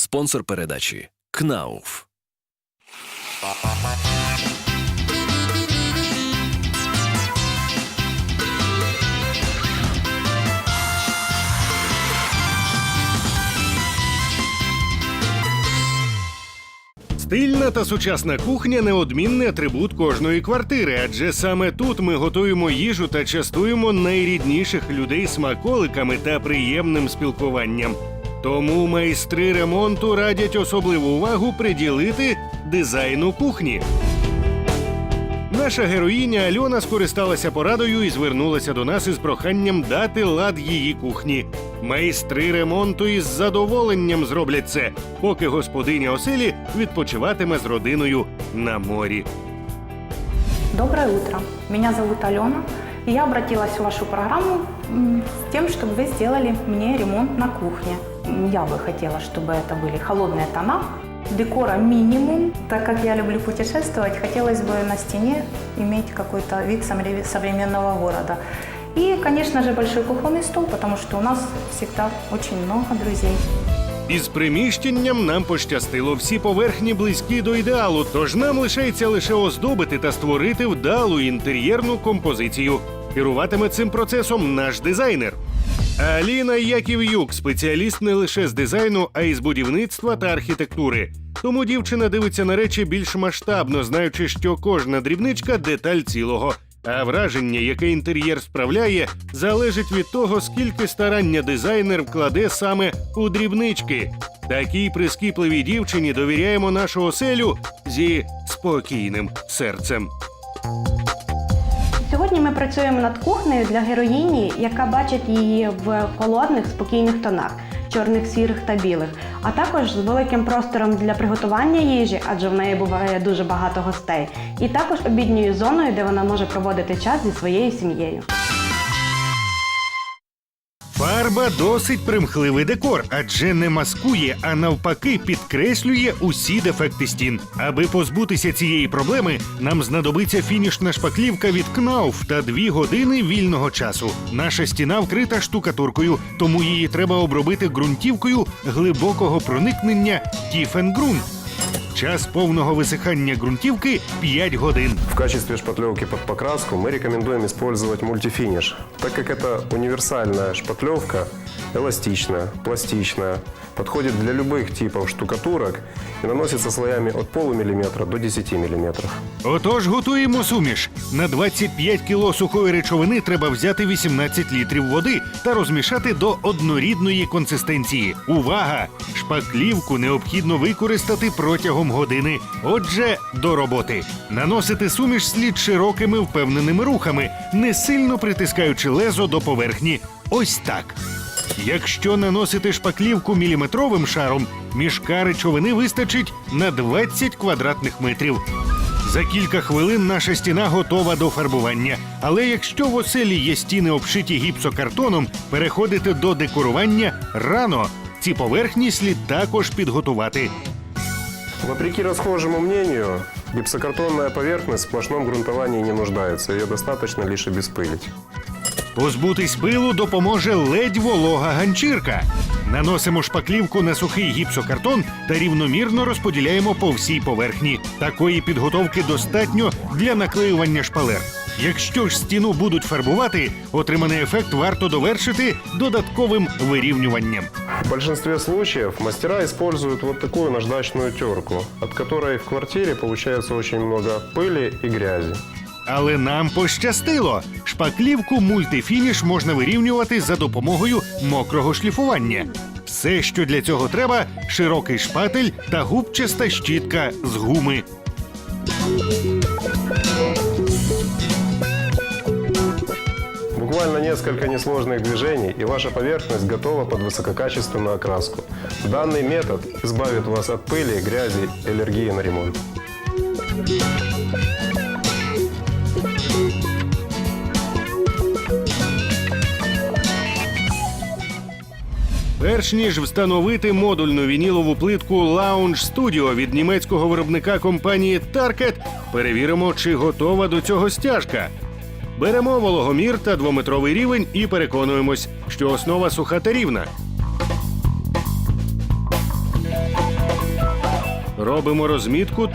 Спонсор передачі КНАУФ. Стильна та сучасна кухня неодмінний атрибут кожної квартири, адже саме тут ми готуємо їжу та частуємо найрідніших людей смаколиками та приємним спілкуванням. Тому майстри ремонту радять особливу увагу приділити дизайну кухні. Наша героїня Альона скористалася порадою і звернулася до нас із проханням дати лад її кухні. Майстри ремонту із задоволенням зроблять це, поки господиня оселі відпочиватиме з родиною на морі. Доброе утро. Меня зовут Алена. И я обратилась в вашу программу с тем, чтобы вы сделали мне ремонт на кухне. М, Я бы хотела, чтобы это были холодные тона, декора минимум. Так как я люблю путешествовать, хотелось бы на стене иметь какой-то вид совре- современного города. И, конечно же, большой кухонный стол, потому что у нас всегда очень много друзей. Із приміщенням нам пощастило всі поверхні близькі до ідеалу, тож нам лишається лише оздобити та створити вдалу інтер'єрну композицію. Керуватиме цим процесом наш дизайнер. Аліна Яків'юк спеціаліст не лише з дизайну, а й з будівництва та архітектури. Тому дівчина дивиться на речі більш масштабно, знаючи, що кожна дрібничка деталь цілого. А враження, яке інтер'єр справляє, залежить від того, скільки старання дизайнер вкладе саме у дрібнички. Такій прискіпливій дівчині довіряємо нашу оселю зі спокійним серцем. Сьогодні ми працюємо над кухнею для героїні, яка бачить її в холодних, спокійних тонах чорних, сірих та білих, а також з великим простором для приготування їжі, адже в неї буває дуже багато гостей, і також обідньою зоною, де вона може проводити час зі своєю сім'єю. Фарба досить примхливий декор, адже не маскує, а навпаки підкреслює усі дефекти стін. Аби позбутися цієї проблеми, нам знадобиться фінішна шпаклівка від КНАУФ та дві години вільного часу. Наша стіна вкрита штукатуркою, тому її треба обробити ґрунтівкою глибокого проникнення Тіфенгрунт. Час повного висихання ґрунтівки 5 годин. В качестве шпатлевки под покраску мы рекомендуем использовать мультифиниш, так как это универсальная шпатлевка, эластичная, пластичная, подходит для любых типов штукатурок и наносится слоями от полумиллиметра до 10 миллиметров. Отож, готуємо суміш. На 25 кіло сухої речовини треба взяти 18 літрів води та розмішати до однорідної консистенції. Увага! Шпаклівку необхідно використати протягом години. Отже, до роботи. Наносити суміш слід широкими впевненими рухами, не сильно притискаючи лезо до поверхні. Ось так. Якщо наносити шпаклівку міліметровим шаром, мішка речовини вистачить на 20 квадратних метрів. За кілька хвилин наша стіна готова до фарбування. Але якщо в оселі є стіни обшиті гіпсокартоном, переходити до декорування рано. Ці поверхні слід також підготувати. Вопреки расхожему мнению, гипсокартонная поверхность в сплошном грунтовании не нуждается, ее достаточно лишь обеспылить. Позбутись пилу допоможе ледь волога ганчірка. Наносимо шпаклівку на сухий гіпсокартон та рівномірно розподіляємо по всій поверхні. Такої підготовки достатньо для наклеювання шпалер. Якщо ж стіну будуть фарбувати, отриманий ефект варто довершити додатковим вирівнюванням. В большинстве случаев мастера используют вот такую наждачную терку, от которой в квартире получается очень много пыли и грязи. Але нам пощастило. Шпаклівку мультифініш можна вирівнювати за допомогою мокрого шліфування. Все, що для цього треба, широкий шпатель та губчаста щітка з гуми. Буквально несколько несложных движений, и ваша поверхность готова под высококачественную окраску. Данный метод избавит вас от пыли, грязи и аллергии на ремонт. Перш ніж встановити модульну вінілову плитку Lounge Studio від німецького виробника компанії Target, перевіримо, чи готова до цього стяжка. Беремо вологомір та двометровий рівень і переконуємось, що основа суха та рівна. Робимо розмітку.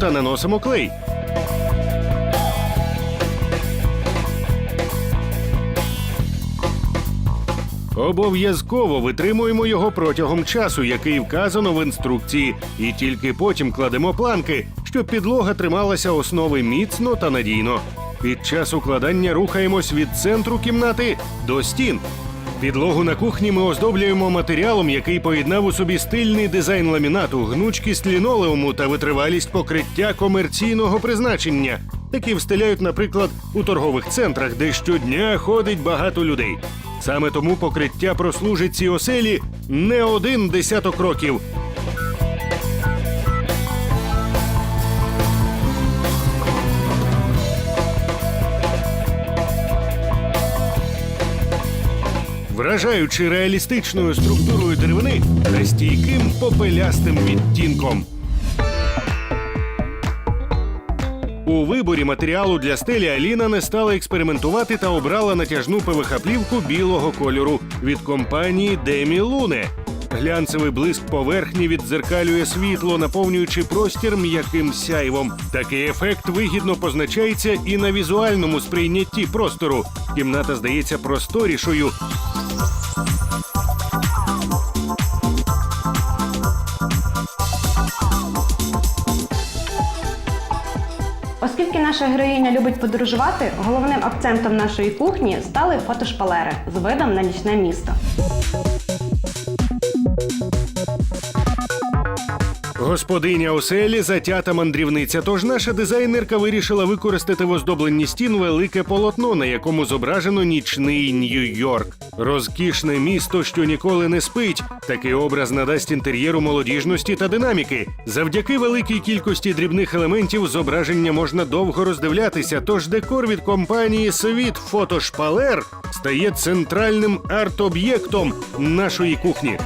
Та наносимо клей. Обов'язково витримуємо його протягом часу, який вказано в інструкції, і тільки потім кладемо планки, щоб підлога трималася основи міцно та надійно. Під час укладання рухаємось від центру кімнати до стін. Підлогу на кухні ми оздоблюємо матеріалом, який поєднав у собі стильний дизайн ламінату, гнучкість лінолеуму та витривалість покриття комерційного призначення. Такі встиляють, наприклад, у торгових центрах, де щодня ходить багато людей. Саме тому покриття прослужить цій оселі не один десяток років. вражаючи реалістичною структурою деревини та стійким попелястим відтінком. У виборі матеріалу для стелі Аліна не стала експериментувати та обрала натяжну ПВХ-плівку білого кольору від компанії Демі Луне. Глянцевий блиск поверхні віддзеркалює світло, наповнюючи простір м'яким сяйвом. Такий ефект вигідно позначається і на візуальному сприйнятті простору. Кімната здається просторішою, наша героїня любить подорожувати, головним акцентом нашої кухні стали фотошпалери з видом на нічне місто. Господиня оселі затята мандрівниця. Тож наша дизайнерка вирішила використати в оздобленні стін велике полотно, на якому зображено нічний Нью-Йорк. Розкішне місто, що ніколи не спить. Такий образ надасть інтер'єру молодіжності та динаміки. Завдяки великій кількості дрібних елементів зображення можна довго роздивлятися. Тож декор від компанії Світ Фотошпалер стає центральним арт-об'єктом нашої кухні.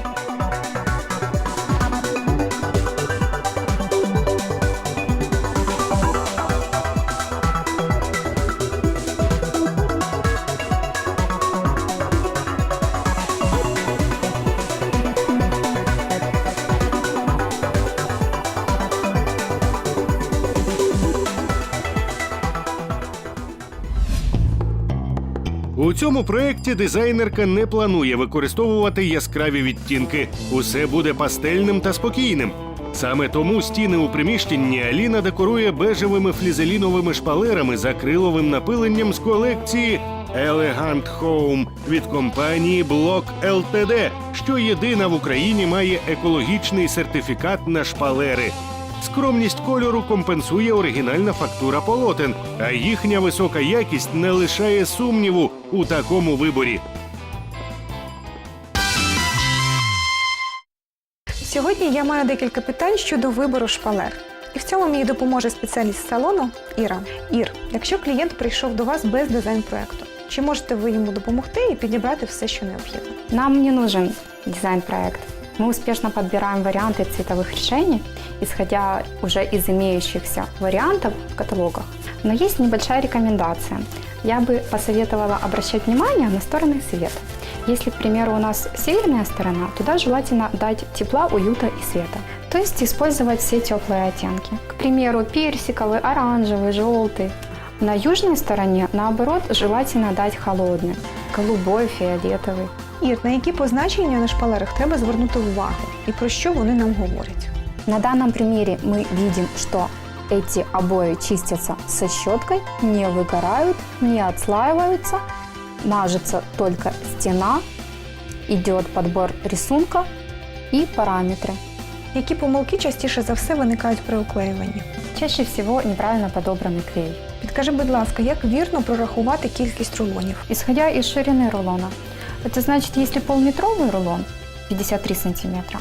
Цьому проєкті дизайнерка не планує використовувати яскраві відтінки. Усе буде пастельним та спокійним. Саме тому стіни у приміщенні Аліна декорує бежевими флізеліновими шпалерами з акриловим напиленням з колекції Elegant Home від компанії Block LTD, що єдина в Україні має екологічний сертифікат на шпалери. Скромність кольору компенсує оригінальна фактура полотен, а їхня висока якість не лишає сумніву у такому виборі. Сьогодні я маю декілька питань щодо вибору шпалер. І в цьому мені допоможе спеціаліст салону Іра. Ір, якщо клієнт прийшов до вас без дизайн-проекту, чи можете ви йому допомогти і підібрати все, що необхідно? Нам не нужен дизайн-проект. Мы успешно подбираем варианты цветовых решений, исходя уже из имеющихся вариантов в каталогах. Но есть небольшая рекомендация. Я бы посоветовала обращать внимание на стороны света. Если, к примеру, у нас северная сторона, туда желательно дать тепла, уюта и света. То есть использовать все теплые оттенки. К примеру, персиковый, оранжевый, желтый. На южной стороне, наоборот, желательно дать холодный. Голубой, фиолетовый. Ір, на які позначення на шпалерах треба звернути увагу і про що вони нам говорять? На данном примере мы видим, что эти обои чистятся со щеткой, не выгорают, не отслаиваются, мажется только стена, идет подбор рисунка и параметры. Які помилки частіше за все виникають при уклеюванні? Чаще всего неправильно подобранный клей. Підкажи, будь ласка, як вірно прорахувати кількість рулонів? Исходя из ширины рулона, это значит, если полметровый рулон 53 сантиметра,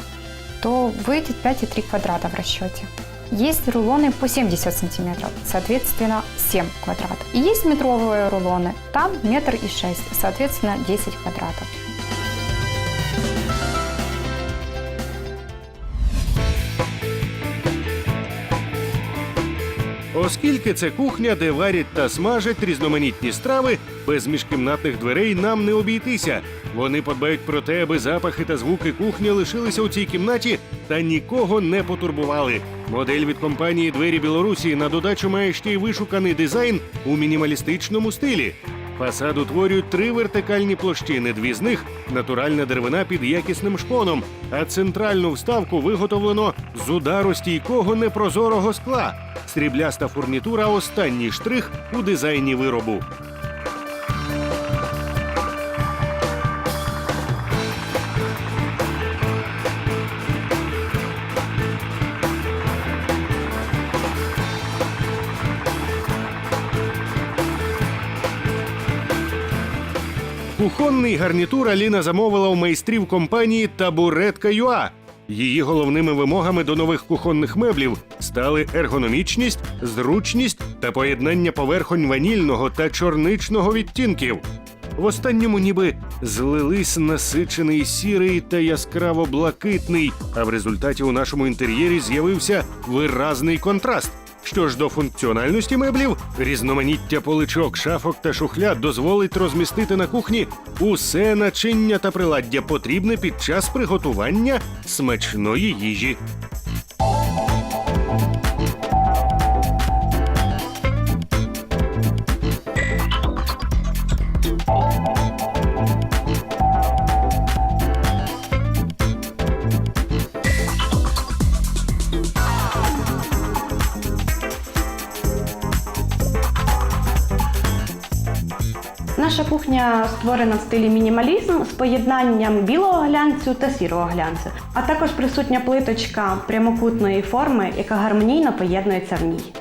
то выйдет 5,3 квадрата в расчете. Есть рулоны по 70 сантиметров, соответственно 7 квадратов. И есть метровые рулоны, там метр и 6, соответственно 10 квадратов. Оскільки це кухня, де варять та смажать різноманітні страви, без міжкімнатних дверей нам не обійтися. Вони подбають про те, аби запахи та звуки кухні лишилися у цій кімнаті та нікого не потурбували. Модель від компанії Двері Білорусі на додачу має ще й вишуканий дизайн у мінімалістичному стилі. Фасад утворюють три вертикальні площини. Дві з них натуральна деревина під якісним шпоном, а центральну вставку виготовлено з удару стійкого непрозорого скла. Срібляста фурнітура останній штрих у дизайні виробу. Кухонний гарнітур Аліна замовила у майстрів компанії Табуретка Юа. Її головними вимогами до нових кухонних меблів стали ергономічність, зручність та поєднання поверхонь ванільного та чорничного відтінків. В останньому ніби злились насичений сірий та яскраво блакитний, а в результаті у нашому інтер'єрі з'явився виразний контраст. Що ж до функціональності меблів, різноманіття поличок, шафок та шухляд дозволить розмістити на кухні усе начиння та приладдя потрібне під час приготування смачної їжі. Наша кухня створена в стилі мінімалізм з поєднанням білого глянцю та сірого глянцю, а також присутня плиточка прямокутної форми, яка гармонійно поєднується в ній.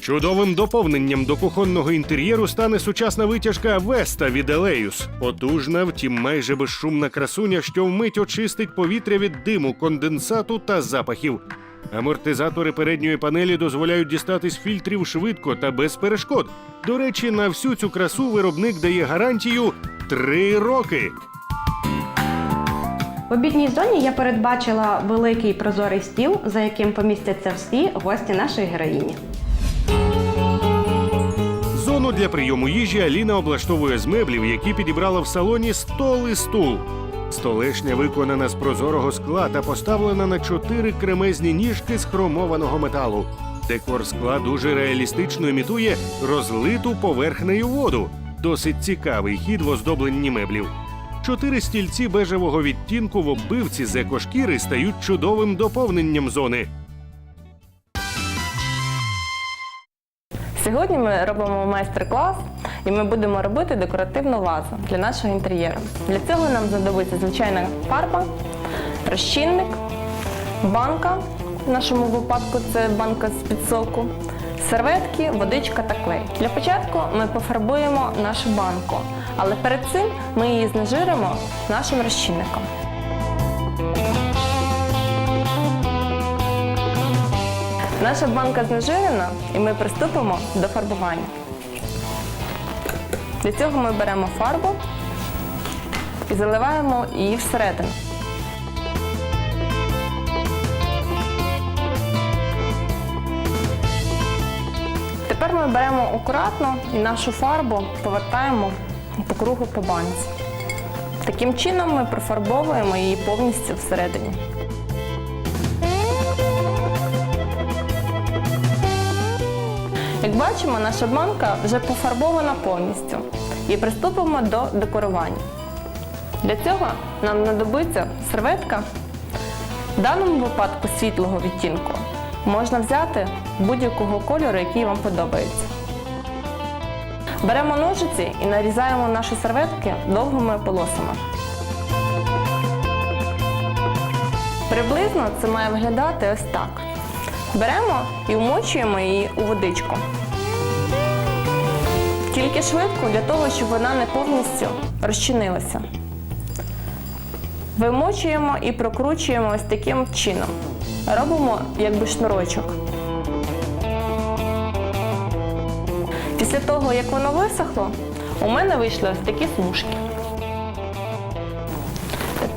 Чудовим доповненням до кухонного інтер'єру стане сучасна витяжка Веста від Елеюс. Потужна, втім майже безшумна красуня, що вмить очистить повітря від диму, конденсату та запахів. Амортизатори передньої панелі дозволяють дістатись фільтрів швидко та без перешкод. До речі, на всю цю красу виробник дає гарантію 3 роки. В обідній зоні я передбачила великий прозорий стіл, за яким помістяться всі гості нашої героїні. Зону для прийому їжі Аліна облаштовує з меблів, які підібрала в салоні стол і стул. Столешня виконана з прозорого скла та поставлена на чотири кремезні ніжки з хромованого металу. Декор скла дуже реалістично імітує розлиту поверхнею воду. Досить цікавий хід в оздобленні меблів. Чотири стільці бежевого відтінку в оббивці з екошкіри стають чудовим доповненням зони. Сьогодні ми робимо майстер-клас і ми будемо робити декоративну вазу для нашого інтер'єру. Для цього нам знадобиться звичайна фарба, розчинник, банка. В нашому випадку це банка з підсоку, серветки, водичка та клей. Для початку ми пофарбуємо нашу банку, але перед цим ми її знежиримо нашим розчинником. Наша банка знежирена і ми приступимо до фарбування. Для цього ми беремо фарбу і заливаємо її всередину. Тепер ми беремо акуратно і нашу фарбу повертаємо по кругу по банці. Таким чином ми профарбовуємо її повністю всередині. Як бачимо, наша банка вже пофарбована повністю. І приступимо до декорування. Для цього нам знадобиться серветка, в даному випадку світлого відтінку. Можна взяти будь-якого кольору, який вам подобається. Беремо ножиці і нарізаємо наші серветки довгими полосами. Приблизно це має виглядати ось так. Беремо і вмочуємо її у водичку. Тільки швидко для того, щоб вона не повністю розчинилася. Вимочуємо і прокручуємо ось таким чином. Робимо якби шнурочок. Після того, як воно висохло, у мене вийшли ось такі смужки.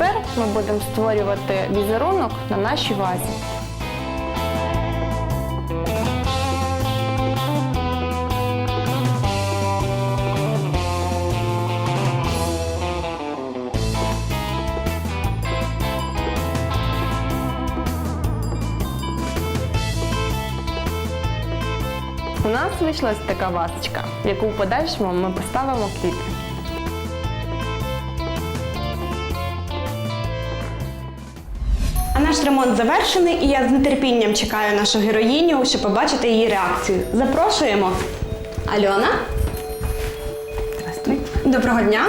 тепер ми будемо створювати візерунок на нашій вазі. У нас вийшла ось така вазочка, в яку в подальшому ми поставимо квіти. А наш ремонт завершений, і я з нетерпінням чекаю нашу героїню, щоб побачити її реакцію. Запрошуємо. Альона. Здравствуй. Доброго дня.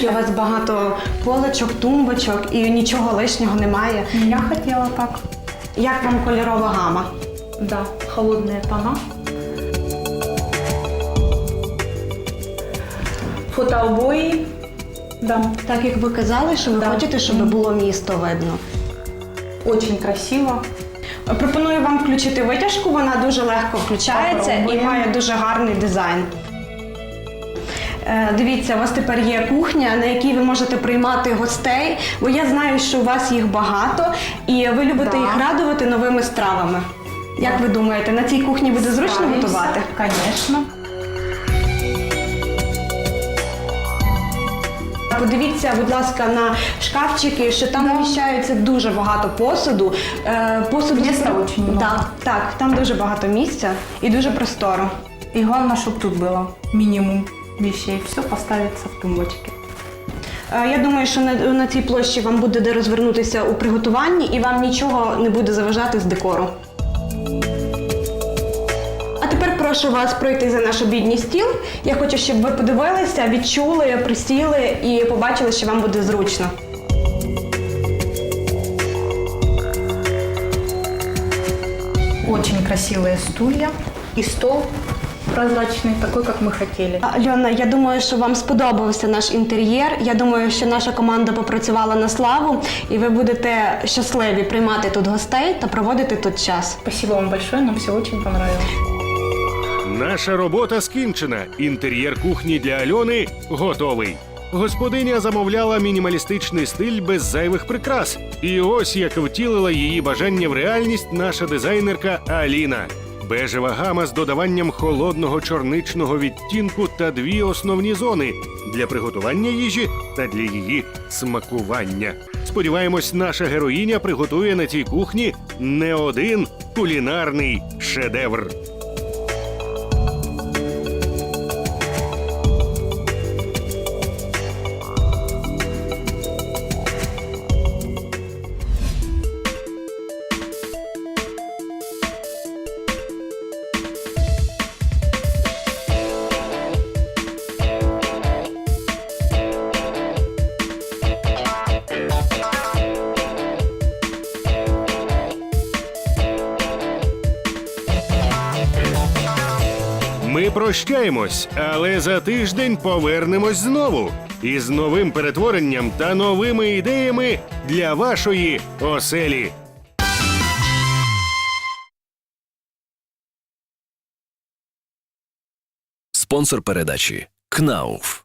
Скільки у вас багато полочок, тумбочок і нічого лишнього немає. Я хотела так. Як вам кольорова гама? Да, холодные тона. Фотообои. Да, Так як ви казали, що ви Да. хочете, щоб було місто видно. очень красиво. Пропоную вам включити витяжку, вона дуже легко включається і Попробуємо. має дуже гарний дизайн. Е, Дивіться, у вас тепер є кухня, на якій ви можете приймати гостей, бо я знаю, що у вас їх багато, і ви любите Да. їх радувати новими стравами. Як ви думаєте, на цій кухні буде зручно Справимся, готувати? Конечно. Подивіться, будь ласка, на шкафчики, що там вміщається дуже багато посуду. Е, Посуду Місця очень много. Так, так, там дуже багато місця і дуже просторо. И главное, чтобы тут было минимум вещей. Все поставится в тумбочке. Я думаю, що на, на цій площі вам буде де розвернутися у приготуванні і вам нічого не буде заважати з декору. А тепер прошу вас пройти за наш обідній стіл. Я хочу, щоб ви подивилися, відчули, присіли і побачили, що вам буде зручно. Очень красивые стулья и стол прозрачный, такой, как мы хотели. Альона, я думаю, що вам сподобався наш інтер'єр. Я думаю, що наша команда попрацювала на славу, і ви будете щасливі приймати тут гостей та проводити тут час. Спасибо вам большое, нам все очень понравилось. Наша робота скінчена. Інтер'єр кухні для Альони готовий. Господиня замовляла мінімалістичний стиль без зайвих прикрас. І ось як втілила її бажання в реальність наша дизайнерка Аліна. Бежева гама з додаванням холодного чорничного відтінку та дві основні зони для приготування їжі та для її смакування. Сподіваємось, наша героїня приготує на цій кухні не один кулінарний шедевр. Прощаємось, але за тиждень повернемось знову із новим перетворенням та новими ідеями для вашої оселі. Спонсор передачі КНАУФ.